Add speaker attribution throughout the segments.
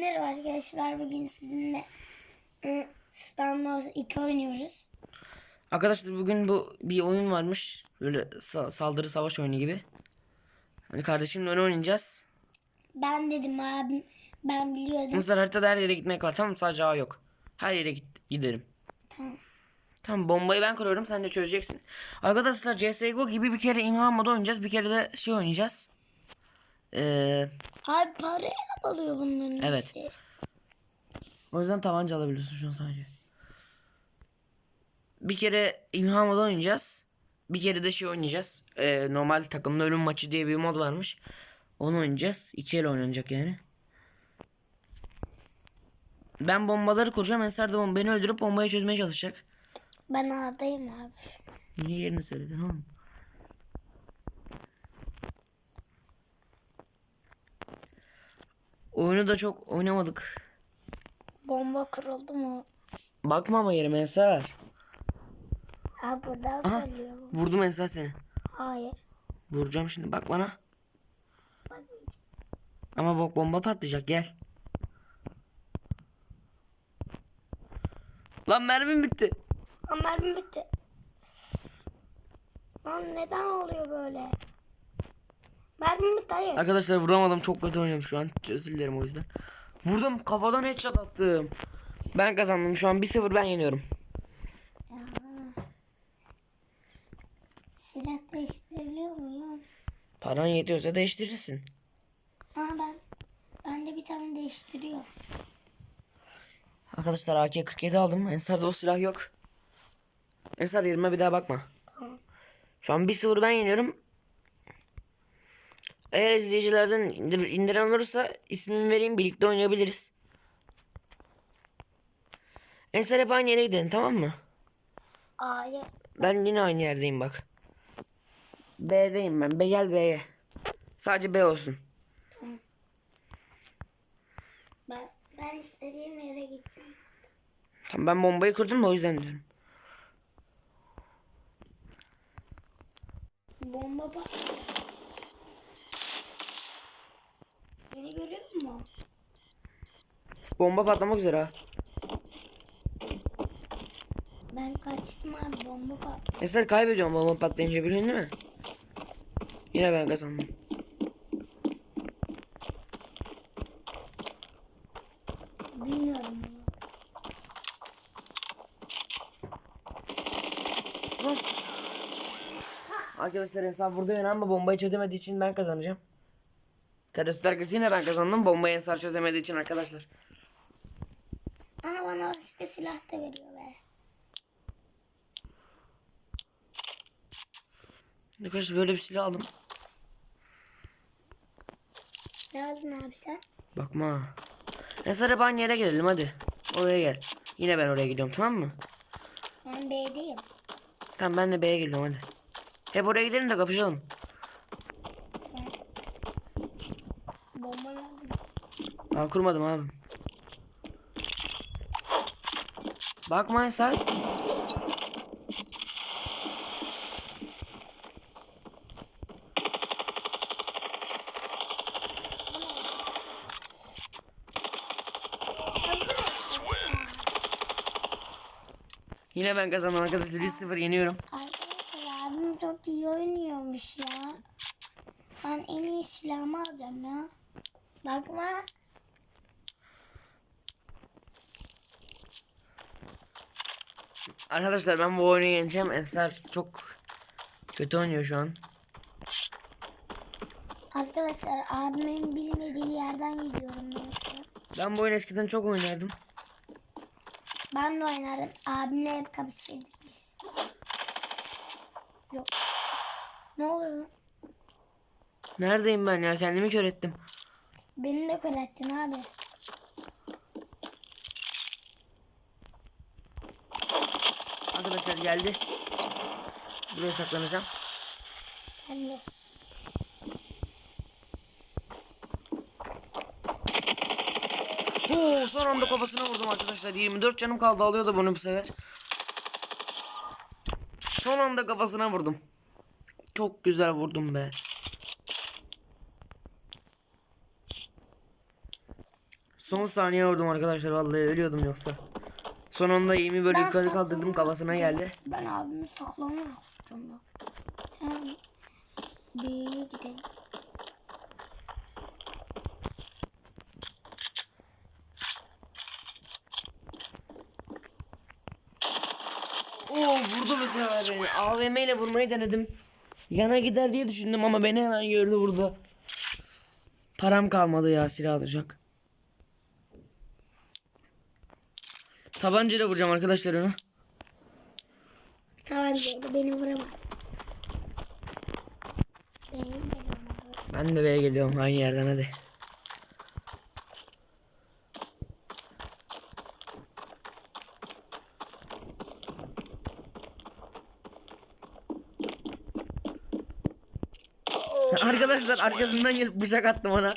Speaker 1: Merhaba arkadaşlar bugün sizinle ı, Star Wars 2 oynuyoruz.
Speaker 2: Arkadaşlar bugün bu bir oyun varmış. Böyle sa- saldırı savaş oyunu gibi. Hani kardeşimle onu oynayacağız.
Speaker 1: Ben dedim abim ben biliyordum.
Speaker 2: Mısır haritada her yere gitmek var. Tamam sadece A yok. Her yere git giderim.
Speaker 1: Tamam.
Speaker 2: Tamam bombayı ben kuruyorum sen de çözeceksin. Arkadaşlar CSGO gibi bir kere imha modu oynayacağız. Bir kere de şey oynayacağız. Ee,
Speaker 1: Abi parayla alıyor bunların
Speaker 2: Evet.
Speaker 1: hepsi?
Speaker 2: o yüzden tabanca alabiliyorsun şu an sadece. Bir kere imha modu oynayacağız. Bir kere de şey oynayacağız. Ee, normal takımlı ölüm maçı diye bir mod varmış. Onu oynayacağız. İki el oynanacak yani. Ben bombaları kuracağım. Ensar da bom- beni öldürüp bombayı çözmeye çalışacak.
Speaker 1: Ben A'dayım abi.
Speaker 2: Niye yerini söyledin oğlum? Oyunu da çok oynamadık.
Speaker 1: Bomba kırıldı mı?
Speaker 2: Bakma ama yerime Ensar.
Speaker 1: Abi buradan
Speaker 2: Aha.
Speaker 1: söylüyor.
Speaker 2: Vurdum Ensar seni.
Speaker 1: Hayır.
Speaker 2: Vuracağım şimdi bak bana. Ama bak bomba patlayacak gel. Lan mermim bitti.
Speaker 1: Ama mermim bitti. Lan neden oluyor böyle? Hayır.
Speaker 2: Arkadaşlar vuramadım çok kötü oynuyorum şu an. Özür dilerim o yüzden. Vurdum kafadan headshot attım. Ben kazandım şu an 1-0 ben yeniyorum.
Speaker 1: Silah değiştiriliyor mu ya?
Speaker 2: Paran yetiyorsa değiştirirsin.
Speaker 1: Aa ben ben de bir tane değiştiriyor.
Speaker 2: Arkadaşlar AK-47 aldım. Ensar'da o silah yok. Ensar yerime bir daha bakma. Şu an 1-0 ben yeniyorum. Eğer izleyicilerden indir, indiren olursa ismimi vereyim birlikte oynayabiliriz. Ensar hep aynı yere gidelim tamam mı?
Speaker 1: A'ya
Speaker 2: Ben yine aynı yerdeyim bak. B'deyim ben. B gel B'ye. Sadece B olsun.
Speaker 1: ben, ben istediğim yere gideceğim.
Speaker 2: Tamam ben bombayı kurdum da o yüzden diyorum.
Speaker 1: Bomba bak. Beni görüyor musun?
Speaker 2: Bomba patlamak üzere.
Speaker 1: Ben kaçtım abi bomba bak.
Speaker 2: Ensar kaybediyorum bomba patlayınca biliyorsun değil mi? Yine ben kazandım.
Speaker 1: Bilmiyorum.
Speaker 2: Arkadaşlar Ensar burada yine ama bombayı çözemediği için ben kazanacağım. Teröristler kız yine ben kazandım. Bombayı Ensar çözemediği için arkadaşlar.
Speaker 1: Ama bana başka silah da veriyor be.
Speaker 2: Arkadaşlar böyle bir silah aldım.
Speaker 1: Ne aldın abi sen?
Speaker 2: Bakma. Ensar hep aynı yere gelelim hadi. Oraya gel. Yine ben oraya gidiyorum tamam mı?
Speaker 1: Ben B'deyim.
Speaker 2: Tamam ben de B'ye geliyorum hadi. Hep oraya gidelim de kapışalım.
Speaker 1: Bomba nerede?
Speaker 2: Daha kurmadım abi. Bakma Ensar. Yine ben kazandım arkadaşlar 1-0 yeniyorum.
Speaker 1: Arkadaşlar abim çok iyi oynuyormuş ya. Ben en iyi silahımı alacağım ya. Bakma.
Speaker 2: Arkadaşlar ben bu oyunu yeneceğim. Ensar çok kötü oynuyor şu an.
Speaker 1: Arkadaşlar abimin bilmediği yerden gidiyorum ben şu an.
Speaker 2: Ben bu oyunu eskiden çok oynardım.
Speaker 1: Ben de oynardım. Abimle hep kapışırdık biz. Yok. Ne oluyor?
Speaker 2: Neredeyim ben ya kendimi kör ettim.
Speaker 1: Beni de kör ettin abi.
Speaker 2: Arkadaşlar geldi. Buraya saklanacağım.
Speaker 1: De.
Speaker 2: Oo, son anda kafasına vurdum arkadaşlar. 24 canım kaldı alıyordu bunu bu sefer. Son anda kafasına vurdum. Çok güzel vurdum be. Son saniye vurdum arkadaşlar vallahi ölüyordum yoksa. Son anda yemin böyle
Speaker 1: Ben
Speaker 2: yukarı kaldırdım kafasına geldi.
Speaker 1: Ben abimi saklanarak yapacağım bak. Hem B'ye gidelim.
Speaker 2: Oo vurdu bu sefer beni. AVM ile vurmayı denedim. Yana gider diye düşündüm ama beni hemen gördü vurdu. Param kalmadı ya silah alacak. Tabancayla vuracağım arkadaşlar onu.
Speaker 1: Tabancayla beni vuramaz.
Speaker 2: Ben de B'ye geliyorum aynı yerden hadi. Arkadaşlar arkasından gelip bıçak attım ona.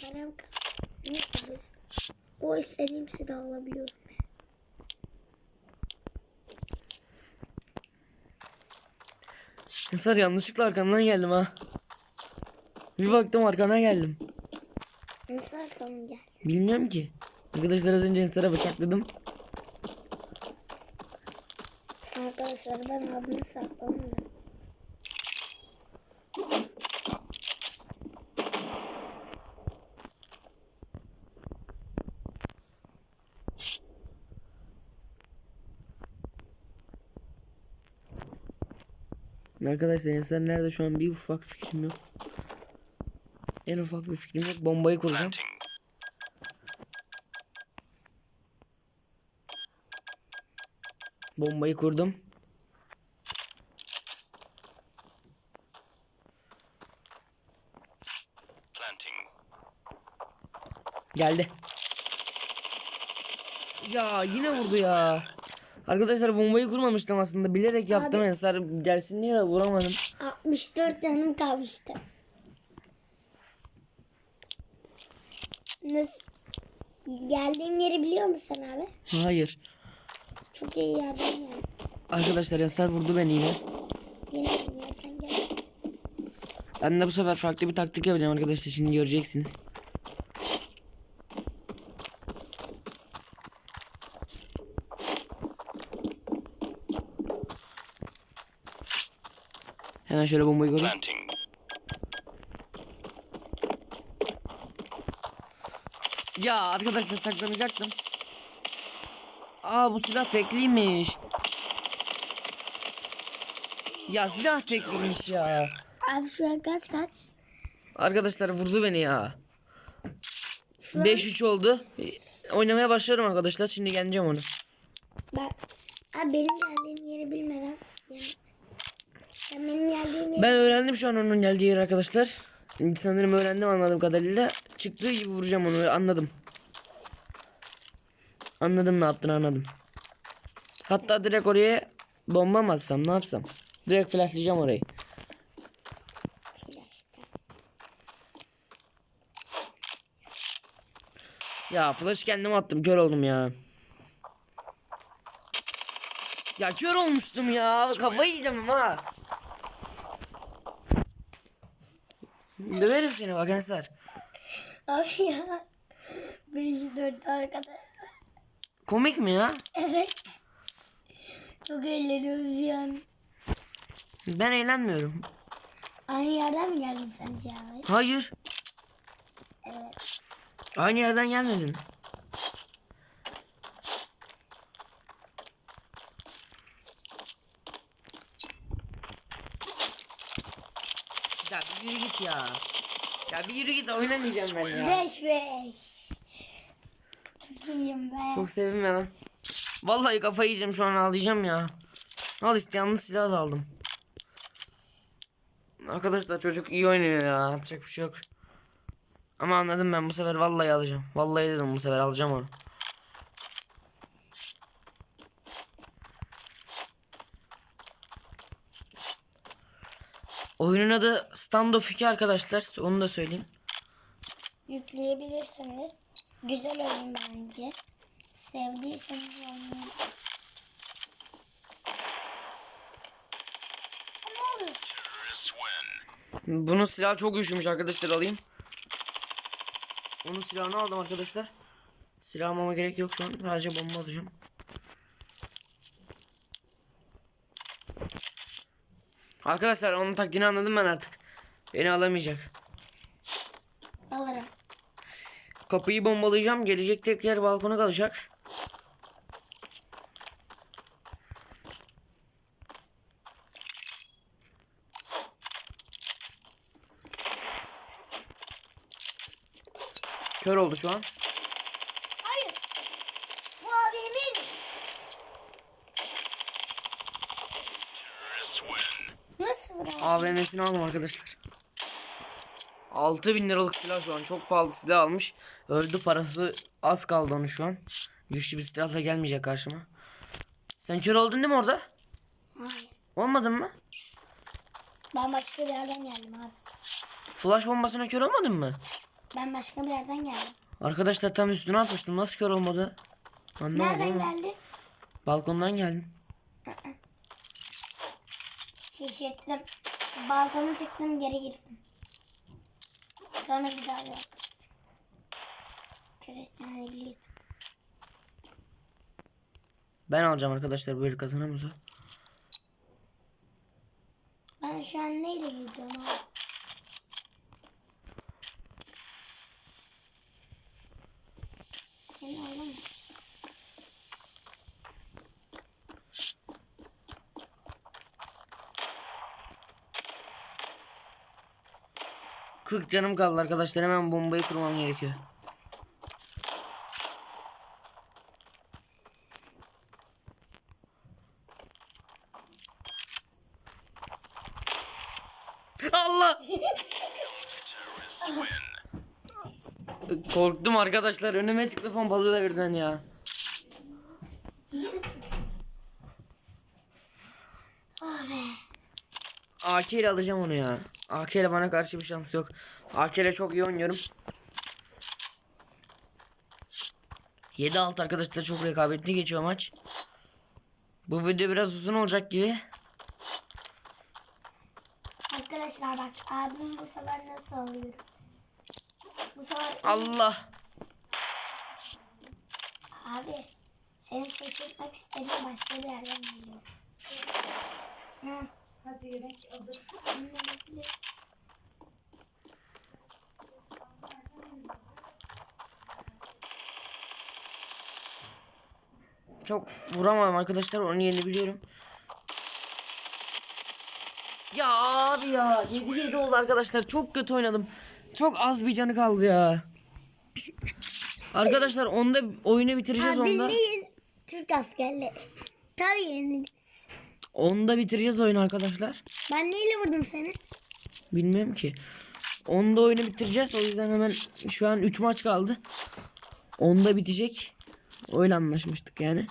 Speaker 1: Param kal- Neyse dur. O silahı alabiliyorum.
Speaker 2: Ensar yanlışlıkla arkandan geldim ha. Bir baktım arkana geldim.
Speaker 1: Nasıl arkamı gel?
Speaker 2: Bilmiyorum ki. Arkadaşlar az önce Ensar'a bıçakladım.
Speaker 1: Arkadaşlar ben abimi saklanıyorum.
Speaker 2: Arkadaşlar Ensar nerede şu an bir ufak fikrim yok. En ufak bir fikrim yok. Bombayı kuracağım. Bombayı kurdum. Geldi. Ya yine vurdu ya. Arkadaşlar bombayı kurmamıştım aslında. Bilerek yaptım
Speaker 1: Abi-
Speaker 2: Ensar gelsin diye de vuramadım.
Speaker 1: 64 canım kalmıştı. Nasıl? Geldiğim yeri biliyor musun abi?
Speaker 2: Hayır.
Speaker 1: Çok iyi yerden geldim.
Speaker 2: Arkadaşlar Ensar vurdu beni yine.
Speaker 1: Yine yerden geldim.
Speaker 2: Ben de bu sefer farklı bir taktik yapacağım arkadaşlar. Şimdi göreceksiniz. Hemen şöyle bombayı koyayım. Ya arkadaşlar saklanacaktım. Aa bu silah tekliymiş. Ya silah tekliymiş ya.
Speaker 1: Abi şu an kaç kaç?
Speaker 2: Arkadaşlar vurdu beni ya.
Speaker 1: Şu an
Speaker 2: 5-3 oldu. Oynamaya başlıyorum arkadaşlar. Şimdi yeneceğim onu.
Speaker 1: ben... Abi benim geldiğim yeri bilmeden yani sen benim geldiğim
Speaker 2: öğrendim şu an onun geldiği yeri arkadaşlar. Sanırım öğrendim anladığım kadarıyla. Çıktığı gibi vuracağım onu anladım. Anladım ne yaptığını anladım. Hatta direkt oraya bomba mı atsam ne yapsam? Direkt flashlayacağım orayı. Ya flash kendim attım kör oldum ya. Ya kör olmuştum ya. Kafayı yiyeceğim ha. Döverim seni bak Ensar.
Speaker 1: Abi ya. 504 arkada.
Speaker 2: Komik mi ya?
Speaker 1: Evet. Çok eğleniyoruz yani.
Speaker 2: Ben eğlenmiyorum.
Speaker 1: Aynı yerden mi geldin sence abi?
Speaker 2: Hayır.
Speaker 1: Evet.
Speaker 2: Aynı yerden gelmedin. Ya bir yürü git ya. Ya bir yürü git oynamayacağım ben ya.
Speaker 1: 5 5. Çok iyiyim be.
Speaker 2: Çok sevdim ya lan. Vallahi kafayı yiyeceğim şu an ağlayacağım ya. Al işte yanlış silah da aldım. Arkadaşlar çocuk iyi oynuyor ya. Yapacak bir şey yok. Ama anladım ben bu sefer vallahi alacağım. Vallahi dedim bu sefer alacağım onu. Oyunun adı Standoff 2 arkadaşlar. Onu da söyleyeyim.
Speaker 1: Yükleyebilirsiniz. Güzel oyun bence. Sevdiyseniz oynayın.
Speaker 2: Bunun silahı çok güçlüymüş arkadaşlar alayım. Onun silahını aldım arkadaşlar. Silah almama gerek yok şu an. Sadece bomba atacağım. Arkadaşlar onun taktiğini anladım ben artık. Beni alamayacak.
Speaker 1: Alırım.
Speaker 2: Kapıyı bombalayacağım. Gelecek tek yer balkona kalacak. Kör oldu şu an.
Speaker 1: Hayır. Bu AVM'ymiş. Nasıl bırak?
Speaker 2: AVM'sini aldım arkadaşlar. 6000 liralık silah şu an. Çok pahalı silah almış. Öldü parası az kaldı onun şu an. Güçlü bir silahla gelmeyecek karşıma. Sen kör oldun değil mi orada?
Speaker 1: Hayır.
Speaker 2: Olmadın mı?
Speaker 1: Ben başka bir yerden geldim abi.
Speaker 2: Flash bombasına kör olmadın mı?
Speaker 1: Ben başka bir yerden geldim.
Speaker 2: Arkadaşlar tam üstüne atmıştım. Nasıl kör olmadı? Anlamadım
Speaker 1: Nereden
Speaker 2: ama.
Speaker 1: geldin?
Speaker 2: Balkondan geldim.
Speaker 1: Şişirttim. Balkona çıktım geri gittim. Sonra bir daha balkona çıktım. Küresini biliyordum.
Speaker 2: Ben alacağım arkadaşlar böyle kazanamıyorsa.
Speaker 1: Ben şu an neyle gidiyorum abi? Beni alamıyor.
Speaker 2: Hı. 40 canım kaldı arkadaşlar. Hemen bombayı kurmam gerekiyor. Allah! Korktum arkadaşlar. Önüme çıktı pompalı birden ya.
Speaker 1: Ah be.
Speaker 2: AK ile alacağım onu ya. AK ile bana karşı bir şans yok. AK ile çok iyi oynuyorum. 7-6 arkadaşlar çok rekabetli geçiyor maç. Bu video biraz uzun olacak gibi.
Speaker 1: Arkadaşlar bak abim bu sefer nasıl alıyorum? Bu sefer
Speaker 2: Allah.
Speaker 1: abi seni şaşırtmak istedim başka bir yerden geliyor. Hı.
Speaker 3: Hadi yemek hazır.
Speaker 2: Çok vuramadım arkadaşlar. Onun yerini biliyorum. Ya abi ya. 7-7 oldu arkadaşlar. Çok kötü oynadım. Çok az bir canı kaldı ya. Arkadaşlar onda oyunu bitireceğiz onda.
Speaker 1: değil Türk askerleri. Tabii yenildik.
Speaker 2: Onda bitireceğiz oyunu arkadaşlar.
Speaker 1: Ben neyle vurdum seni?
Speaker 2: Bilmiyorum ki. Onda oyunu bitireceğiz. O yüzden hemen şu an 3 maç kaldı. Onda bitecek. Öyle anlaşmıştık yani.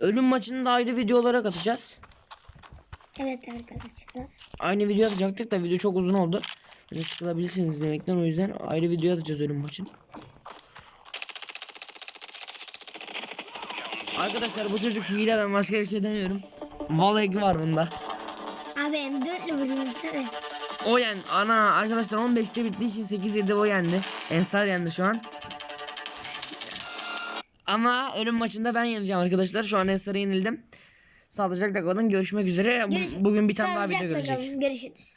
Speaker 2: Ölüm maçını da ayrı video olarak atacağız.
Speaker 1: Evet arkadaşlar.
Speaker 2: Aynı video atacaktık da video çok uzun oldu. Sıkılabilirsiniz demekten o yüzden ayrı video atacağız ölüm maçın. Arkadaşlar bu çocuk hile ben başka bir şey demiyorum. Vallahi var bunda.
Speaker 1: Abi hem dörtlü vuruyorum tabii.
Speaker 2: O yen ana arkadaşlar 15'te bittiği için 8-7 o yendi. Ensar yendi şu an. Ama ölüm maçında ben yeneceğim arkadaşlar. Şu an Ensar'a yenildim. Sağlıcakla kalın. Görüşmek üzere. Bu- Bugün bir tane daha video görecek.
Speaker 1: Görüşürüz.